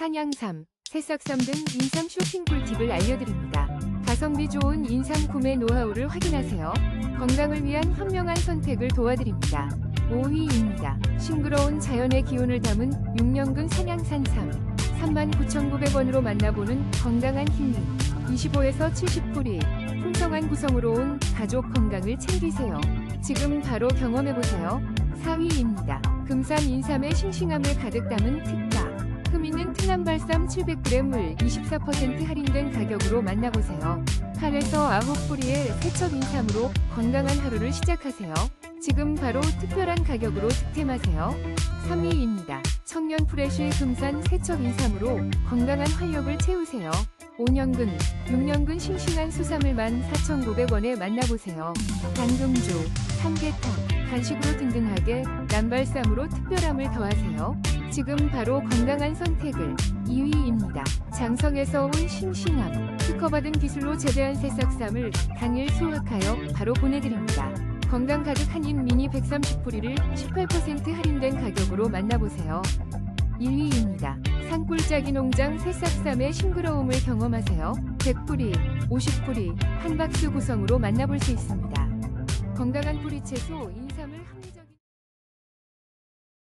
산양삼, 새싹삼 등 인삼 쇼핑 꿀팁을 알려드립니다. 가성비 좋은 인삼 구매 노하우를 확인하세요. 건강을 위한 현명한 선택을 도와드립니다. 5위입니다. 싱그러운 자연의 기운을 담은 6년근 산양산삼 39,900원으로 만나보는 건강한 힐링 25에서 70뿌리 풍성한 구성으로 온 가족 건강을 챙기세요. 지금 바로 경험해보세요. 4위입니다. 금산 인삼의 싱싱함을 가득 담은 특가 흠 있는 트남발삼 700g을 24% 할인된 가격으로 만나보세요. 8에서 9뿌리의 세첩 인삼으로 건강한 하루를 시작하세요. 지금 바로 특별한 가격으로 득템하세요. 3위입니다. 청년 프레쉬 금산 세첩 인삼으로 건강한 활력을 채우세요. 5년근, 6년근 싱싱한 수삼을 14,900원에 만나보세요. 당금주, 삼계탕, 간식으로 든든하게 남발삼으로 특별함을 더하세요. 지금 바로 건강한 선택을 2위입니다. 장성에서 온 싱싱함, 특허받은 기술로 재배한 새싹쌈을 당일 수확하여 바로 보내드립니다. 건강 가득 한인 미니 130뿌리를 18% 할인된 가격으로 만나보세요. 1위입니다. 산골짜기 농장 새싹쌈의 싱그러움을 경험하세요. 100뿌리, 50뿌리, 한 박스 구성으로 만나볼 수 있습니다. 건강한 뿌리 채소 인삼을 합리적